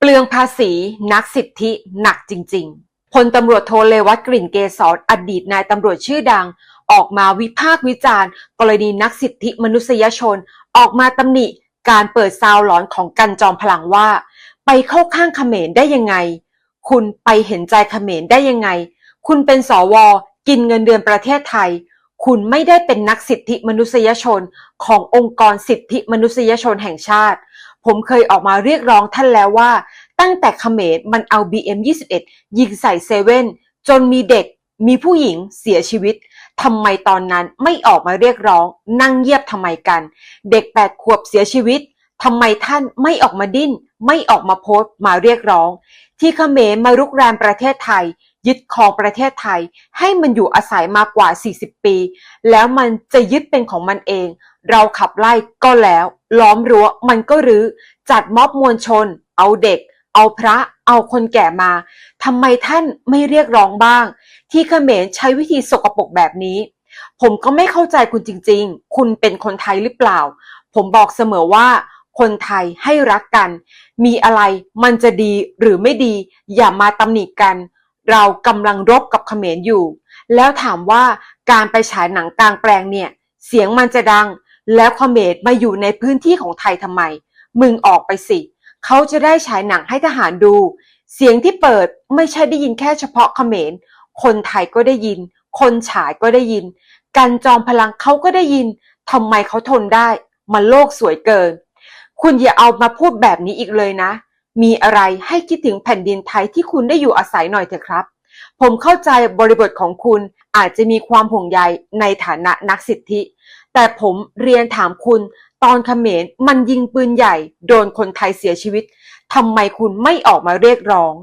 เปลืองภาษีนักสิทธิหนักจริง ๆ พลตำรวจโทเลวัตกลิ่นเกษรอดีตนายตำรวจชื่อดัง ออกมาวิพากษ์วิจารณ์ กรณีนักสิทธิมนุษยชน ออกมาตำหนิการเปิดซาวหลอนของกันจอมพลังว่า ไปเข้าข้างเขมรได้ยังไง คุณไปเห็นใจเขมรได้ยังไง คุณเป็นสวกินเงินเดือนประเทศไทย คุณไม่ได้เป็นนักสิทธิมนุษยชนขององค์กรสิทธิมนุษยชนแห่งชาติ ผมเคยออกมาเรียกร้องท่านแล้วว่า ตั้งแต่เขมรมันเอา BM21 ยิงใส่เซเว่นจนมีเด็กมีผู้หญิงเสียชีวิตทำไมตอนนั้นไม่ออกมาเรียกร้อง นั่งเงียบทำไมกัน เด็ก8ขวบเสียชีวิตทำไมท่านไม่ออกมาดิ้น ไม่ออกมาโพสต์มาเรียกร้อง ที่เขมรมารุกรานประเทศไทย ยึดครองประเทศไทย ให้มันอยู่อาศัยมากกว่า 40 ปี แล้วมันจะยึดเป็นของมันเอง เราขับไล่ก็แล้ว ล้อมรั้วมันก็รื้อ จัดม็อบมวลชน เอาเด็ก เอาพระ เอาคนแก่มาทำไมท่านไม่เรียกร้องบ้าง ที่เขมรใช้วิธีสกปรกแบบนี้ ผมก็ไม่เข้าใจคุณจริง ๆ คุณเป็นคนไทยหรือเปล่า ผมบอกเสมอว่าคนไทยให้รักกัน มีอะไรมันจะดีหรือไม่ดี อย่ามาตำหนิกัน เรากำลังรบกับเขมรอยู่ แล้วถามว่าการไปฉายหนังกลางแปลงเนี่ย เสียงมันจะดัง แล้วเขมรมาอยู่ในพื้นที่ของไทยทำไม มึงออกไปสิ เขาจะได้ฉายหนังให้ทหารดู เสียงที่เปิดไม่ใช่ได้ยินแค่เฉพาะเขมร คนไทยก็ได้ยิน คนฉายก็ได้ยิน กันจอมพลังเขาก็ได้ยินทำไมเขาทนได้ มันโลกสวยเกิน คุณอย่าเอามาพูดแบบนี้อีกเลยนะ มีอะไรให้คิดถึงแผ่นดินไทยที่คุณได้อยู่อาศัยหน่อยเถอะครับ ผมเข้าใจบริบทของคุณอาจจะมีความห่วงใยในฐานะนักสิทธิ แต่ผมเรียนถามคุณตอนเขมรมันยิงปืนใหญ่ โดนคนไทยเสียชีวิตทำไมคุณไม่ออกมาเรียกร้อง